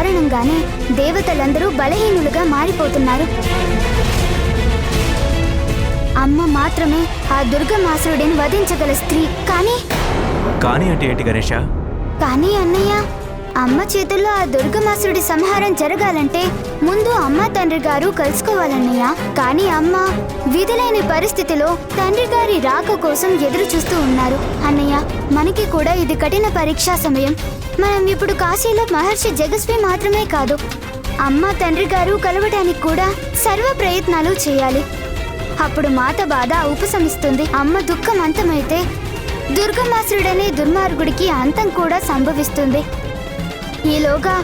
కారణంగానే దేవతలందరూ బలహీనులుగా మారిపోతున్నారు. అమ్మ మాత్రమే ఆ దుర్గమాసురుడిని వధించగల స్త్రీ. కానీ కానీ అంటే ఏంటి గణేష? కానీ అన్నయ్య అమ్మ చేతుల్లో ఆ దుర్గమాసుడి సంహారం జరగాలంటే ముందు అమ్మ తండ్రి గారు కలుసుకోవాలన్నయ్య. కానీ అమ్మ విధులేని పరిస్థితిలో తండ్రి గారి రాక కోసం ఎదురు చూస్తూ ఉన్నారు. అన్నయ్య మనకి కూడా ఇది కఠిన పరీక్షా సమయం. మనం ఇప్పుడు కాశీలో మహర్షి జగస్వి మాత్రమే కాదు అమ్మ తండ్రి గారు కలవటానికి కూడా సర్వ ప్రయత్నాలు చేయాలి. అప్పుడు మాత బాధ ఉపశమిస్తుంది. అమ్మ దుఃఖం అంతమైతే దుర్గమాసురుడనే దుర్మార్గుడికి అంతం కూడా సంభవిస్తుంది. ఈలోగా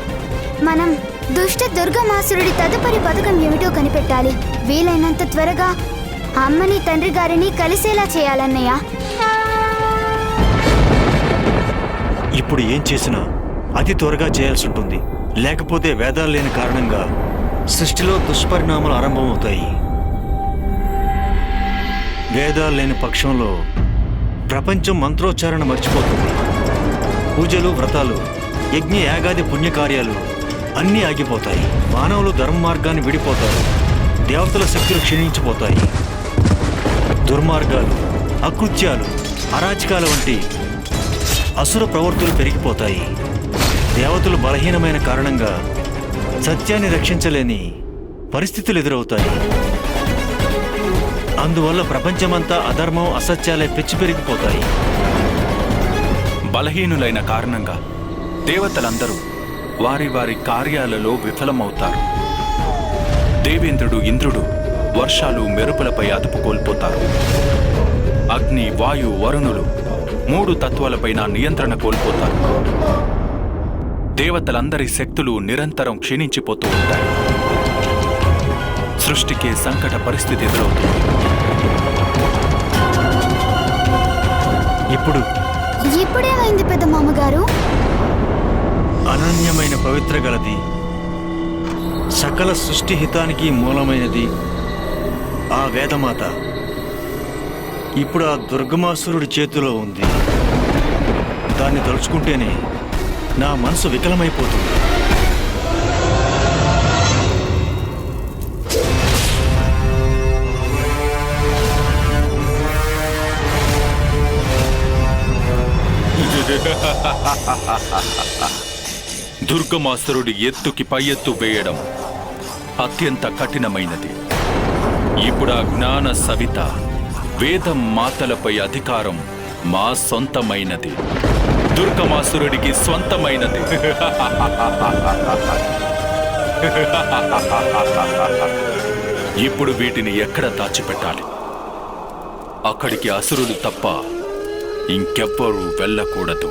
మనం దుష్ట దుర్గమాసురుడి తదుపరి పథకం ఏమిటో కనిపెట్టాలి. వీలైనంత త్వరగా అమ్మని తండ్రి గారిని కలిసేలా చేయాలన్నయ్య. ఇప్పుడు ఏం చేసినా అతి త్వరగా చేయాల్సి ఉంటుంది. లేకపోతే వేదాలు లేని కారణంగా సృష్టిలో దుష్పరిణామాలు ఆరంభమవుతాయి. వేదాలు లేని పక్షంలో ప్రపంచం మంత్రోచ్చారణ మర్చిపోతుంది. పూజలు వ్రతాలు యజ్ఞ యాగాది పుణ్యకార్యాలు అన్నీ ఆగిపోతాయి. మానవులు ధర్మ మార్గాన్ని విడిపోతారు. దేవతల శక్తులు క్షీణించిపోతాయి. దుర్మార్గాలు అకృత్యాలు అరాచకాల వంటి అసుర ప్రవృత్తులు పెరిగిపోతాయి. దేవతలు బలహీనమైన కారణంగా సత్యాన్ని రక్షించలేని పరిస్థితులు ఎదురవుతాయి. అందువల్ల ప్రపంచమంతా అధర్మం అసత్యాలే పెచ్చి పెరిగిపోతాయి. బలహీనులైన కారణంగా దేవతలందరూ వారి వారి కార్యాలలో విఫలమవుతారు. దేవేంద్రుడు ఇంద్రుడు వర్షాలు మెరుపులపై అదుపు కోల్పోతారు అగ్ని వాయు వరుణులు మూడు తత్వాలపైన నియంత్రణ కోల్పోతారు. దేవతలందరి శక్తులు నిరంతరం క్షీణించిపోతూ ఉంటాయి. సృష్టికే సంకట పరిస్థితి ఎదురవుతుంది. ఇప్పుడు ఇప్పుడేమైంది పెద్ద మామగారు? అనన్యమైన పవిత్ర గలది సకల సృష్టి హితానికి మూలమైనది ఆ వేదమాత. ఇప్పుడు ఆ దుర్గమాసురుడి చేతిలో ఉంది. దాన్ని తలుచుకుంటేనే నా మనసు వికలమైపోతుంది. దుర్గమాసురుడి ఎత్తుకి పై ఎత్తు వేయడం అత్యంత కఠినమైనది. ఇప్పుడు ఆ జ్ఞాన సవిత వేదం మాతలపై అధికారం మా సొంతమైనది. దుర్గమాసురుడికి స్వంతమైనది. ఇప్పుడు వీటిని ఎక్కడ దాచిపెట్టాలి? అక్కడికి అసురులు తప్ప ఇంకెవ్వరూ వెళ్ళకూడదు.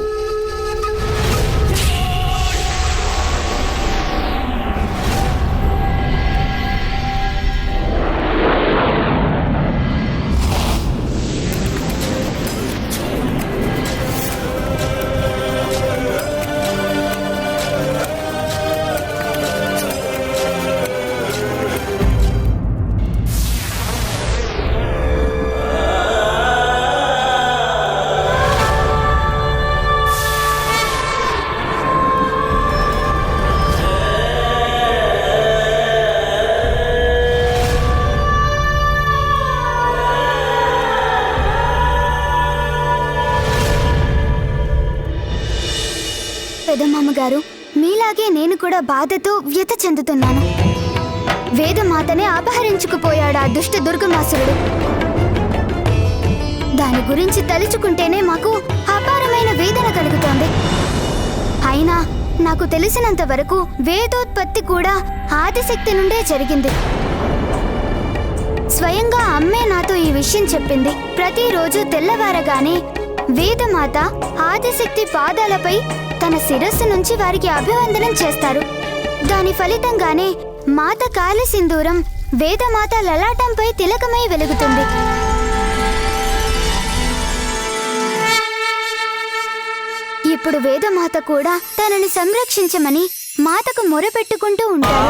పెద్ద మామగారు మీలాగే నేను కూడా బాధతో వ్యత చెందుతున్నాను. వేదమాతనే అపహరించుకుపోయాడు ఆ దుష్ట దుర్గమాసురుడు. దాని గురించి తలుచుకుంటేనే మాకు అపారమైన వేదన కలుగుతోంది. అయినా నాకు తెలిసినంత వరకు వేదోత్పత్తి కూడా ఆదిశక్తి నుండే జరిగింది. స్వయంగా అమ్మే నాతో ఈ విషయం చెప్పింది. ప్రతిరోజు తెల్లవారగానే వేదమాత ఆదిశక్తి పాదాలపై తన శిరస్సు నుంచి వారికి అభివందనం చేస్తారు. దాని ఫలితంగానే మాత కాలి సింధూరం వేదమాత లలాటంపై తిలకమై వెలుగుతుంది. ఇప్పుడు వేదమాత కూడా తనని సంరక్షించమని మాతకు మొరపెట్టుకుంటూ ఉంటారు.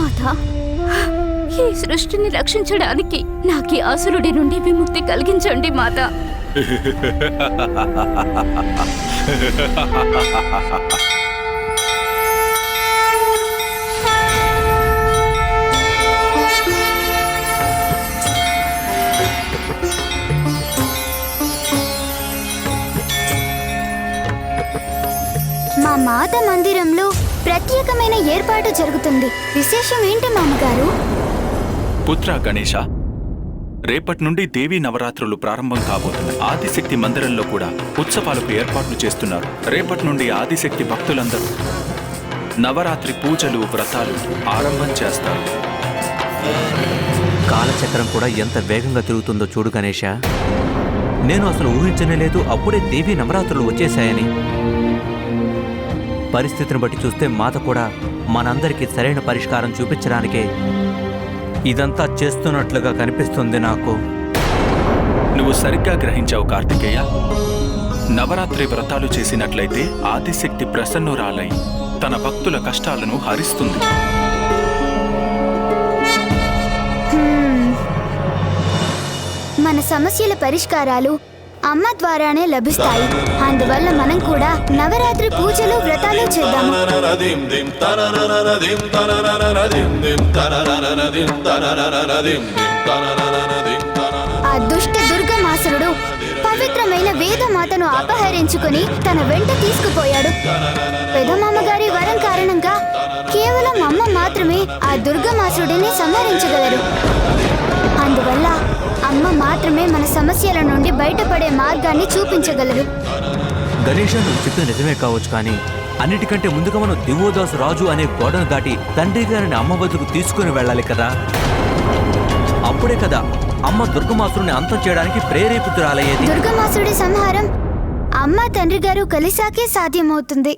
మాత ఈ సృష్టిని రక్షించడానికి నాకు అసురుడి నుండి విముక్తి కలిగించండి మాత. మా మాత మందిరంలో ప్రత్యేకమైన ఏర్పాటు జరుగుతుంది. విశేషం ఏంటి మామగారు? పుత్ర గణేష రేపటి నుండి దేవీ నవరాత్రులు ప్రారంభం కాబోతున్నాయి. ఆదిశక్తి మందిరంలో కూడా ఉత్సవాలకు ఏర్పాట్లు చేస్తున్నారు. రేపటి నుండి ఆదిశక్తి భక్తులందరూ నవరాత్రి పూజలు వ్రతాలు ఆరంభం చేస్తారు. కాలచక్రం కూడా ఎంత వేగంగా తిరుగుతుందో చూడు గణేష. నేను అసలు ఊహించనే లేదు అప్పుడే దేవీ నవరాత్రులు వచ్చేశాయని. పరిస్థితిని బట్టి చూస్తే మాత కూడా మనందరికీ సరైన పరిష్కారం చూపించడానికే ఇదంతా చేస్తున్నట్లుగా కనిపిస్తుంది నాకు. నువ్వు సరిగ్గా గ్రహించావు కార్తికేయ. నవరాత్రి వ్రతాలు చేసినట్లయితే ఆదిశక్తి ప్రసన్నురాలై తన భక్తుల కష్టాలను హరిస్తుంది. మన సమస్యల పరిష్కారాలు అమ్మ ద్వారానే లభిస్తాయి. అందువల్ల మనం కూడా నవరాత్రి పూజలు వ్రతాలు చేద్దాము. ఆ దుష్ట దుర్గమాసురుడు పవిత్రమైన వేదమాతను అపహరించుకుని తన వెంట తీసుకుపోయాడు. పెదమామగారి వరం కారణంగా కేవలం అమ్మ మాత్రమే ఆ దుర్గమాసుడిని సంహరించగలరు. అందువల్ల అమ్మ మాత్రమే మన సమస్యల నుండి బయటపడే మార్గాన్ని చూపించగలరు గణేష నువ్వు చెప్పింది నిజమే కావచ్చు కానీ అన్నిటికంటే ముందుగా మనం దివోదాసు రాజు అనే గోడను దాటి తండ్రి గారిని అమ్మ వద్దకు తీసుకుని వెళ్ళాలి కదా? అప్పుడే కదా అమ్మ దుర్గమాసురుని అంతం చేయడానికి ప్రేరేపితురాలయ్యేది. దుర్గమాసుడి సంహారం అమ్మ తండ్రి గారు కలిసాకే సాధ్యమవుతుంది.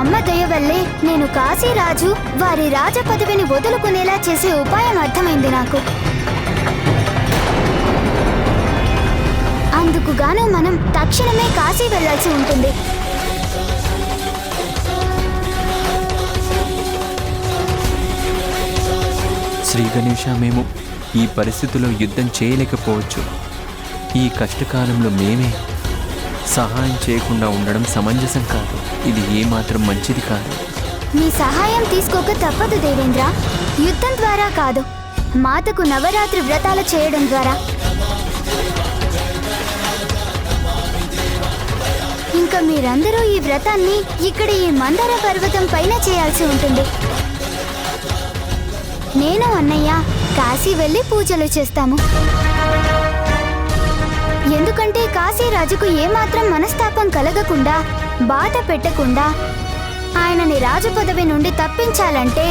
అమ్మ దయ వల్లే నేను కాశీరాజు వారి రాజ పదవిని వదులుకునేలా చేసే ఉపాయం అర్థమైంది నాకు. అందుకు గాను మనం తక్షణమే కాశీ వెళ్ళాల్సి ఉంటుంది. శ్రీ గణేష మేము ఈ పరిస్థితిలో యుద్ధం చేయలేకపోవచ్చు. ఈ కష్టకాలంలో మేమే సహాయం చేయకుండా ఉండడం సమంజసం కాదు. ఇది ఏమాత్రం మంచిది కాదు. మీ సహాయం తీసుకోక తప్పదు దేవేంద్ర. యుద్ధం ద్వారా కాదు. మాతకు నవరాత్రి వ్రతాలు చేయడం ద్వారా. ఇంకా మీరందరూ ఈ వ్రతాన్ని ఇక్కడ ఈ మందర పర్వతం పైన చేయాల్సి ఉంటుంది. నేను అన్నయ్య కాశీ వెళ్ళి పూజలు చేస్తాము. ఎందుకంటే కాశీరాజుకు ఏమాత్రం మనస్తాపం కలగకుండా బాధ పెట్టకుండా ఆయనని రాజు పదవి నుండి తప్పించాలంటే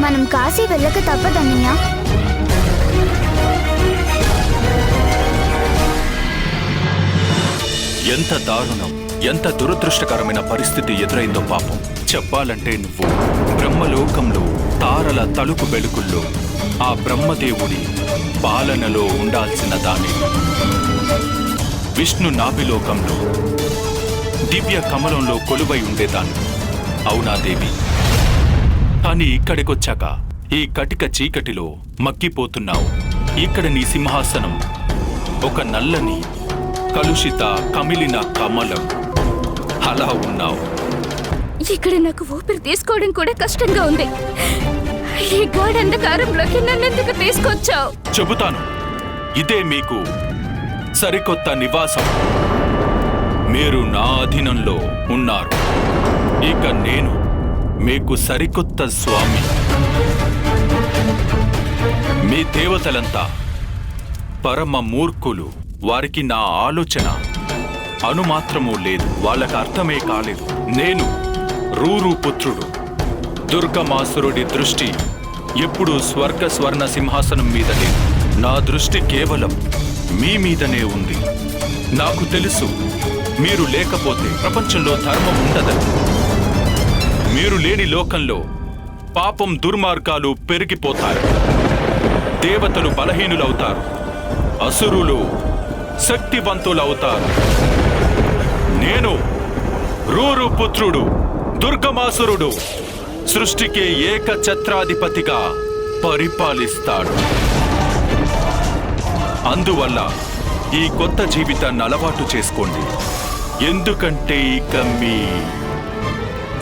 మనం కాశీ వెళ్ళక తప్పదన్నయ్యా. ఎంత దారుణం ఎంత దురదృష్టకరమైన పరిస్థితి ఎదురైందో పాపం. చెప్పాలంటే నువ్వు బ్రహ్మలోకంలో తారల తలుపు వెలుగుల్లో ఆ బ్రహ్మదేవుడి పాలనలో ఉండాల్సిన దాని విష్ణు నాభిలోకంలో దివ్య కమలంలో కొలువై ఉండేదాన్ని. అవునా దేవి? కానీ ఇక్కడికొచ్చాక ఈ కటిక చీకటిలో మక్కిపోతున్నావు ఇక్కడ నీ సింహాసనం ఒక నల్లని కలుషిత కమిలిన కమలం. అలా ఉన్నావు. ఇక్కడ నాకు ఊపిరి తీసుకోవడం కూడా కష్టంగా ఉంది. ఈ గాఢ అంధకారంలోకి నన్నెందుకు తీసుకొచ్చావు? చెబుతాను. ఇదే మీకు సరికొత్త నివాసం. మీరు నా అధీనంలో ఉన్నారు. ఇక నేను మీకు సరికొత్త స్వామి. మీ దేవతలంతా పరమ మూర్ఖులు. వారికి నా ఆలోచన అనుమాత్రమూ లేదు. వాళ్ళకి అర్థమే కాలేదు. నేను రూరు పుత్రుడు. దుర్గమాసురుడి దృష్టి ఎప్పుడూ స్వర్గ స్వర్ణ సింహాసనం మీదనే. నా దృష్టి కేవలం మీ మీదనే ఉంది. నాకు తెలుసు మీరు లేకపోతే ప్రపంచంలో ధర్మం ఉండదని మీరు లేని లోకంలో పాపం దుర్మార్గాలు పెరిగిపోతారు దేవతలు బలహీనులవుతారు. అసురులు శక్తివంతులవుతారు. నేను రూరు పుత్రుడు దుర్గమాసురుడు. సృష్టికి ఏక ఛత్రాధిపతిగా పరిపాలిస్తాడు. అందువల్ల ఈ కొత్త జీవితాన్ని అలవాటు చేసుకోండి. ఎందుకంటే ఇక మీ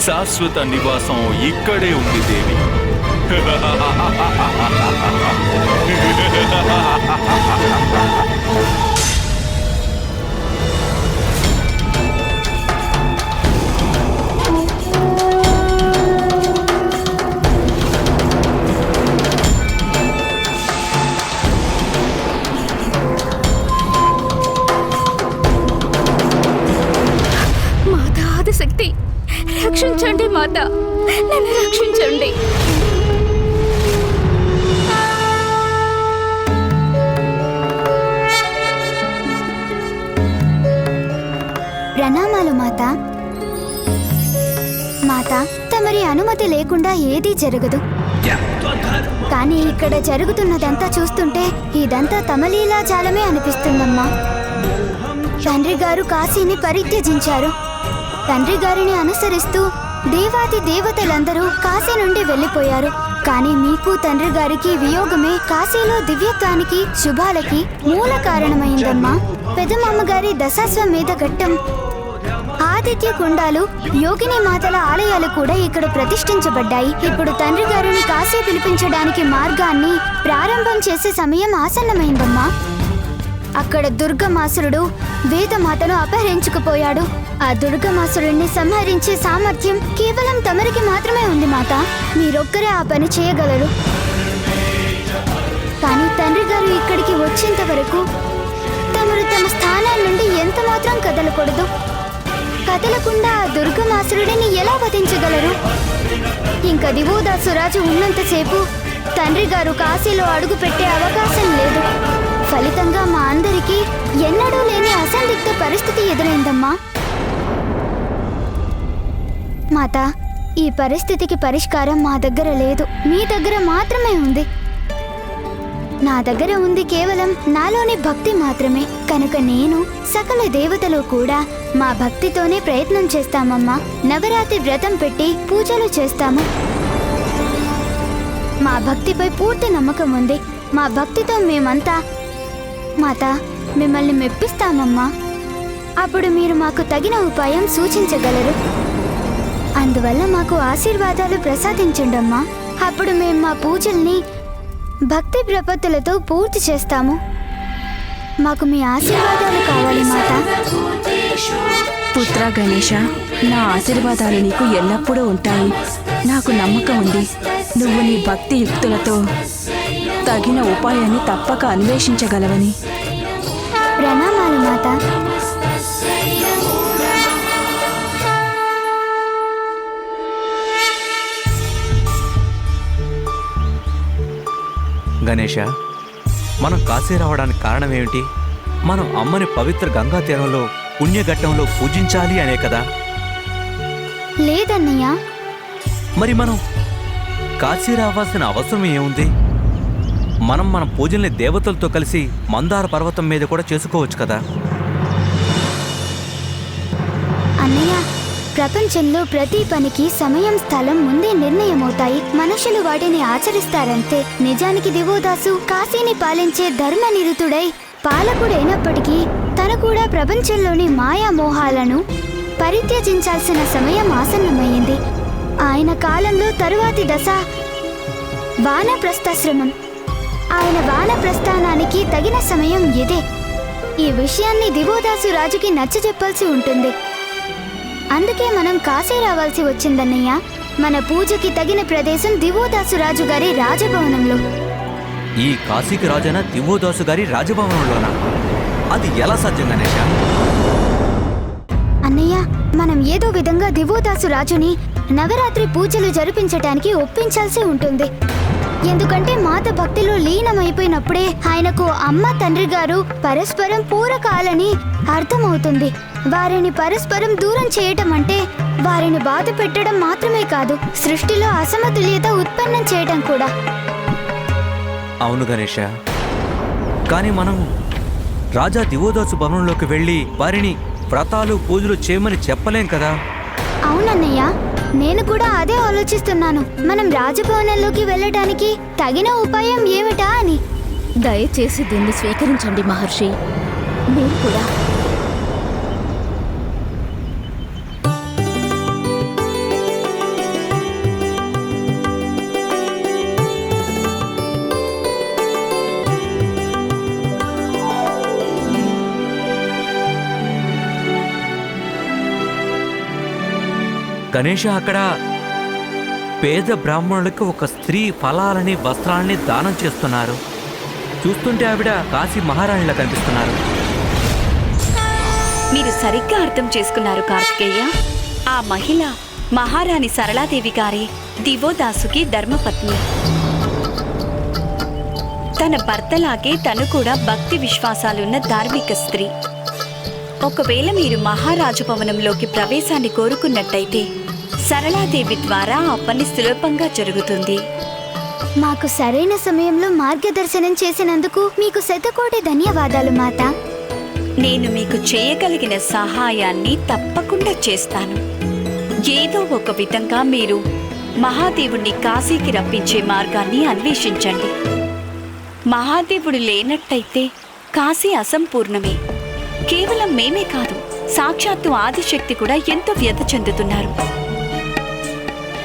శాశ్వత నివాసం ఇక్కడే ఉంది దేవి. రక్షించండి మాత. నన్ను రక్షించండి. ప్రణామాలు మాత. మాత తమరి అనుమతి లేకుండా ఏదీ జరగదు. కానీ ఇక్కడ జరుగుతున్నదంతా చూస్తుంటే ఇదంతా తమలీలాజాలమే అనిపిస్తుందమ్మా. తండ్రి గారు కాశీని పరిత్యజించారు. తండ్రి గారిని అనుసరిస్తూ దేవాది దేవతలందరూ కాశీ నుండి వెళ్ళిపోయారు. కానీ మీకు తండ్రి గారికి వియోగమే కాశీలో దివ్యత్వానికి శుభాలకి మూల కారణమైందమ్మా. పెదమమ్మ గారి దశాశ్వమేధ ఘట్టం. ఆదిత్య కుండాలు యోగిని మాతల ఆలయాలు కూడా ఇక్కడ ప్రతిష్ఠించబడ్డాయి. ఇప్పుడు తండ్రి గారిని కాశీ పిలిపించడానికి మార్గాన్ని ప్రారంభం చేసే సమయం ఆసన్నమైందమ్మా. అక్కడ దుర్గమాసురుడు వేదమాతను అపహరించుకుపోయాడు. ఆ దుర్గమాసురుడిని సంహరించే సామర్థ్యం కేవలం తమరికి మాత్రమే ఉంది మాత. మీరొక్కరే ఆ పని చేయగలరు. కానీ తండ్రి గారు ఇక్కడికి వచ్చేంత వరకు తమరు తమ స్థానాల నుండి ఎంత మాత్రం కదలకూడదు. కదలకుండా ఆ దుర్గమాసురుడిని ఎలా వధించగలరు? ఇంకా దివోదాసురాజు ఉన్నంతసేపు తండ్రి గారు కాశీలో అడుగు పెట్టే అవకాశం లేదు. ఫలితంగా మా అందరికీ ఎన్నడూ లేని అసందిగ్ధ పరిస్థితి ఎదురైందమ్మా. మాత ఈ పరిస్థితికి పరిష్కారం మా దగ్గర లేదు. మీ దగ్గర మాత్రమే ఉంది. నా దగ్గర ఉంది కేవలం నాలోని భక్తి మాత్రమే. కనుక నేను సకల దేవతలు కూడా మా భక్తితోనే ప్రయత్నం చేస్తామమ్మా. నవరాత్రి వ్రతం పెట్టి పూజలు చేస్తాము. మా భక్తిపై పూర్తి నమ్మకం ఉంది. మా భక్తితో మేమంతా మాత మిమ్మల్ని మెప్పిస్తామమ్మా. అప్పుడు మీరు మాకు తగిన ఉపాయం సూచించగలరు. అందువల్ల మాకు ఆశీర్వాదాలు ప్రసాదించండమ్మా. అప్పుడు మేము మా పూజల్ని భక్తి ప్రపత్తులతో పూర్తి చేస్తాము. మాకు మీ ఆశీర్వాదాలు కావాలి మాత. పుత్ర గణేష నా ఆశీర్వాదాలు నీకు ఎల్లప్పుడూ ఉంటాయి. నాకు నమ్మకం ఉంది. నువ్వు నీ భక్తి యుక్తులతో తగిన ఉపాయాన్ని తప్పక అన్వేషించగలవని. ప్రణామాలు మాత. గణేష మనం కాశీ రావడానికి కారణం ఏమిటి? మనం అమ్మని పవిత్ర గంగా తీరంలో పుణ్యఘట్టంలో పూజించాలి అనే కదా? లేదన్నయ్య. మరి మనం కాశీ రావాల్సిన అవసరం ఏముంది? మనం మన పూజల్ని దేవతలతో కలిసి మందార పర్వతం మీద కూడా చేసుకోవచ్చు కదా? ప్రపంచంలో ప్రతి పనికి సమయం స్థలం ముందే నిర్ణయమవుతాయి. మనుషులు వాటిని ఆచరిస్తారంతే. నిజానికి దివోదాసు కాశీని పాలించే ధర్మనిరుతుడై పాలకుడైనప్పటికీ తను కూడా ప్రపంచంలోని మాయామోహాలను పరిత్యజించాల్సిన సమయం ఆసన్నమైంది. ఆయన కాలంలో తరువాతి దశ వానప్రస్థాశ్రమం. ఆయన వానప్రస్థానానికి తగిన సమయం ఇదే. ఈ విషయాన్ని దివోదాసు రాజుకి నచ్చజెప్పాల్సి ఉంటుంది. అందుకే మనం కాశీ రావాల్సి వచ్చిందన్నయ్య. మన పూజకి తగిన ప్రదేశం దివోదాసు రాజు గారి రాజభవనంలో. ఈ కాశీకి రాజైన దివోదాసు గారి రాజభవనంలోనా? అది ఎలా సాధ్యం గణేష అన్నయ్య మనం ఏదో విధంగా దివోదాసు రాజుని నవరాత్రి పూజలు జరిపించటానికి ఒప్పించాల్సి ఉంటుంది. ఎందుకంటే మాత భక్తిలో లీనమైపోయినప్పుడే ఆయనకు అమ్మ తండ్రి గారు పరస్పరం పూరకాలని అర్థమవుతుంది. వారిని పరస్పరం దూరం చేయటం అంటే వారిని బాధ పెట్టడం మాత్రమే కాదు సృష్టిలో అసమతుల్యత ఉత్పన్నం చేయటం కూడా. అవును గణేష. కానీ మనం రాజా దివోదాసు భవనంలోకి వెళ్ళి వారిని వ్రతాలు పూజలు చేయమని చెప్పలేం కదా? అవునన్నయ్య నేను కూడా అదే ఆలోచిస్తున్నాను. మనం రాజభవనంలోకి వెళ్ళటానికి తగిన ఉపాయం ఏమిటా అని. దయచేసి దీన్ని స్వీకరించండి మహర్షి. మీరు కూడా గణేష అక్కడ పేద బ్రాహ్మణులకు ఒక స్త్రీ ఫలాలని వస్త్రాలని దానం చేస్తున్నారు. చూస్తుంటే ఆవిడ కాశీ మహారాణిలా కనిపిస్తున్నారు. మీరు సరిగ్గా అర్థం చేసుకున్నారు కార్తికేయ. ఆ మహిళ మహారాణి సరళాదేవి గారి దివోదాసుకి ధర్మపత్ని. తన భర్తలాగే తను కూడా భక్తి విశ్వాసాలున్న ధార్మిక స్త్రీ. ఒకవేళ మీరు మహారాజు భవనంలోకి ప్రవేశాన్ని కోరుకున్నట్టయితే సరళాదేవి ద్వారా ఆ పని సులభంగా జరుగుతుంది. మాకు సరైన సమయంలో మార్గదర్శనం చేసినందుకు మీకు శతకోటి ధన్యవాదాలు మాత. నేను మీకు చేయగలిగిన సహాయాన్ని తప్పకుండా చేస్తాను. ఏదో ఒక విధంగా మీరు మహాదేవుణ్ణి కాశీకి రప్పించే మార్గాన్ని అన్వేషించండి. మహాదేవుడు లేనట్టయితే కాశీ అసంపూర్ణమే. కేవలం మేమే కాదు సాక్షాత్తు ఆదిశక్తి కూడా ఎంతో వ్యధ చెందుతున్నారు.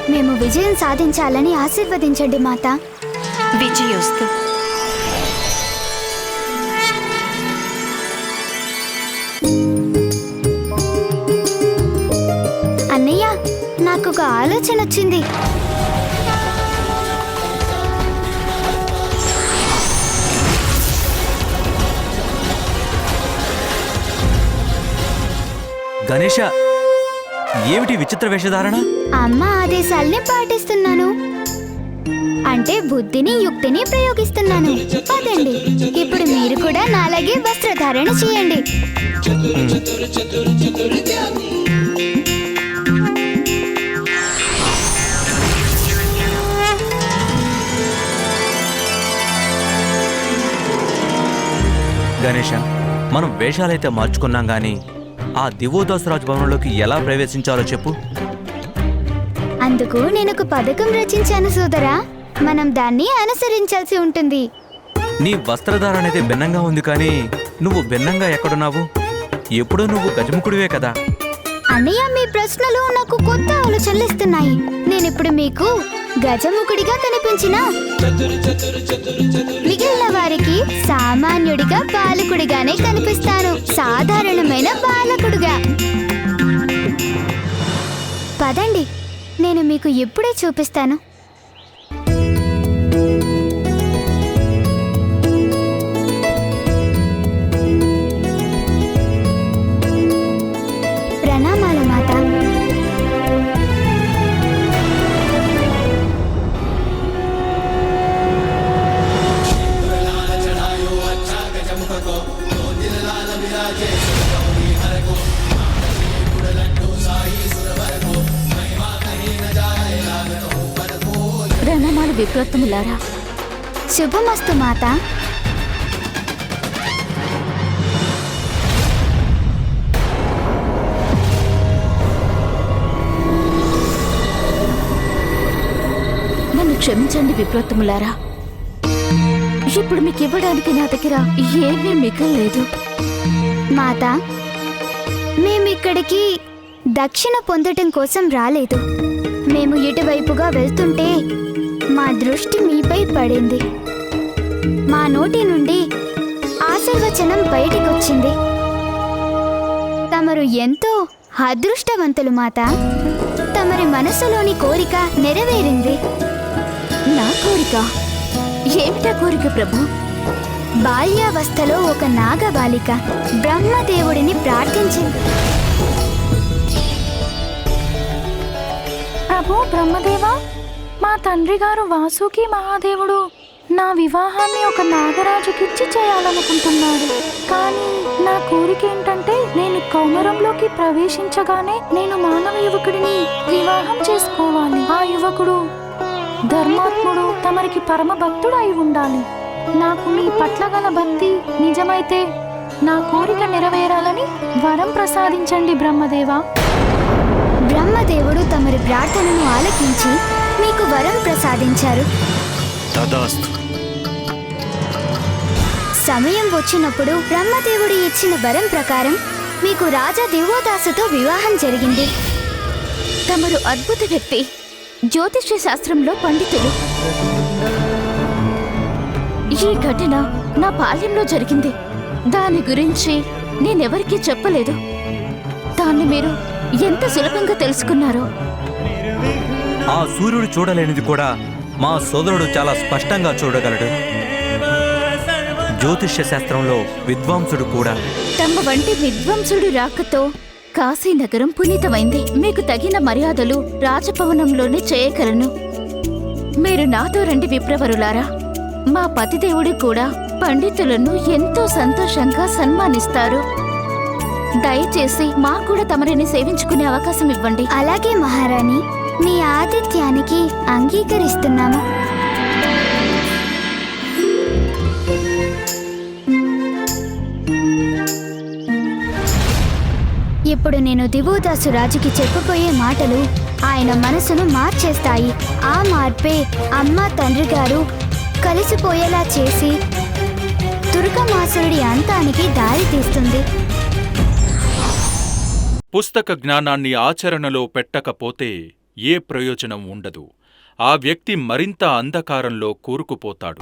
మేము విజయం సాధించాలని ఆశీర్వదించండి మాత. విజయోస్తు. అన్నయ్య నాకు ఒక ఆలోచన వచ్చింది. గణేష ఏమిటి విచిత్ర వేషధారణ? అమ్మ ఆదేశాల్ని పాటిస్తున్నాను. అంటే బుద్ధిని యుక్తిని ప్రయోగిస్తున్నాను. పదండి. ఇప్పుడు మీరు కూడా నాలాగే వస్త్రధారణ చేయండి. గణేష మనం వేషాలైతే మార్చుకున్నాం గాని ఆ దివోదాసరాజు భవనంలోకి ఎలా ప్రవేశించాలో చెప్పు. అందుకు నేను ఒక పథకం రచించాను సోదరా. మనం దాన్ని అనుసరించాల్సి ఉంటుంది. నీ వస్త్రధారణ అయితే భిన్నంగా ఉంది కానీ నువ్వు భిన్నంగా ఎక్కడున్నావు? ఎప్పుడూ నువ్వు గజముకుడివే కదా. అన్నయ్య మీ ప్రశ్నలు నాకు కొత్త ఆలోచనలు ఇస్తున్నాయి. నేను ఇప్పుడు మీకు గజముఖుడిగా కనిపించిన మిగిలిన వారికి సామాన్యుడిగా బాలకుడిగానే కనిపిస్తాను. సాధారణమైన బాలకుడిగా. పదండి నేను మీకు ఇప్పుడే చూపిస్తాను. ప్రణామాలు శుభమస్తు మాత. నన్ను క్షమించండి విప్రోత్తములారా ఇప్పుడు మీకు ఇవ్వడానికి నా దగ్గర ఏమీ మిగలలేదు మాత మేమిక్కడికి దక్షిణ పొందటం కోసం రాలేదు. మేము ఇటువైపుగా వెళ్తుంటే మా దృష్టి మీపై పడింది. మా నోటి నుండి ఆశీర్వచనం బయటికొచ్చింది. తమరు ఎంతో అదృష్టవంతులు మాత. తమరి మనసులోని కోరిక నెరవేరింది. నా కోరిక? ఏమిటా కోరిక ప్రభు? బాల్యావస్థలో ఒక నాగబాలిక బ్రహ్మదేవుడిని ప్రార్థించింది. ప్రభు బ్రహ్మదేవ మా తండ్రి గారు వాసుకి మహాదేవుడు నా వివాహాన్ని ఒక నాగరాజుకిచ్చి చేయాలనుకుంటున్నాడు. కానీ నా కోరిక ఏంటంటే నేను కౌమరంలోకి ప్రవేశించగానే నేను మానవ యువకుడిని వివాహం చేసుకోవాలి. ఆ యువకుడు ధర్మాత్ముడు తమరికి పరమ భక్తుడై అయి ఉండాలి. నాకు మీ పట్ల గల భక్తి నిజమైతే నా కోరిక నెరవేరాలని వరం ప్రసాదించండి బ్రహ్మదేవా. బ్రహ్మదేవుడు తమరి ప్రార్థనను ఆలకించి మీకు వరం ప్రసాదించారు. తదాస్తు. సమయం వచ్చినప్పుడు బ్రహ్మదేవుడు ఇచ్చిన వరం ప్రకారం మీకు రాజా దివోదాసుతో వివాహం జరిగింది. తమరు అద్భుత వ్యక్తి జ్యోతిష్య శాస్త్రంలో పండితులు. ఈ ఘటన నా బాల్యంలో జరిగింది. దాని గురించి నేనెవరికీ చెప్పలేదు. దాన్ని మీరు ఎంత సులభంగా తెలుసుకున్నారో. ఆ సూర్యుడు చూడలేనిది కూడా మా సోదరుడు చాలా స్పష్టంగా చూడగలడు. జ్యోతిష్య శాస్త్రంలో విద్వాంసుడు కూడా. తమ వంటి విద్వాంసుడు రాకతో కాశీనగరం పునీతమైంది. మీకు తగిన మర్యాదలు రాజభవనంలోనే చేయగలను. మీరు నాతో రండి విప్రవరులారా. మా పతిదేవుడు కూడా పండితులను ఎంతో సంతోషంగా సన్మానిస్తారు. దయచేసి మా కూడా తమరిని సేవించుకునే అవకాశం ఇవ్వండి. అలాగే మహారాణి మీ ఆతిథ్యానికి అంగీకరిస్తున్నాము. ఇప్పుడు నేను దివోదాసు రాజుకి చెప్పబోయే మాటలు ఆయన మనసును మార్చేస్తాయి. ఆ మార్పే అమ్మ తండ్రి గారు కలిసిపోయేలా చేసి దుర్గమాసురుడి అంతానికి దారి తీస్తుంది. పుస్తక జ్ఞానాన్ని ఆచరణలో పెట్టకపోతే ఏ ప్రయోజనం ఉండదు. ఆ వ్యక్తి మరింత అంధకారంలో కూరుకుపోతాడు.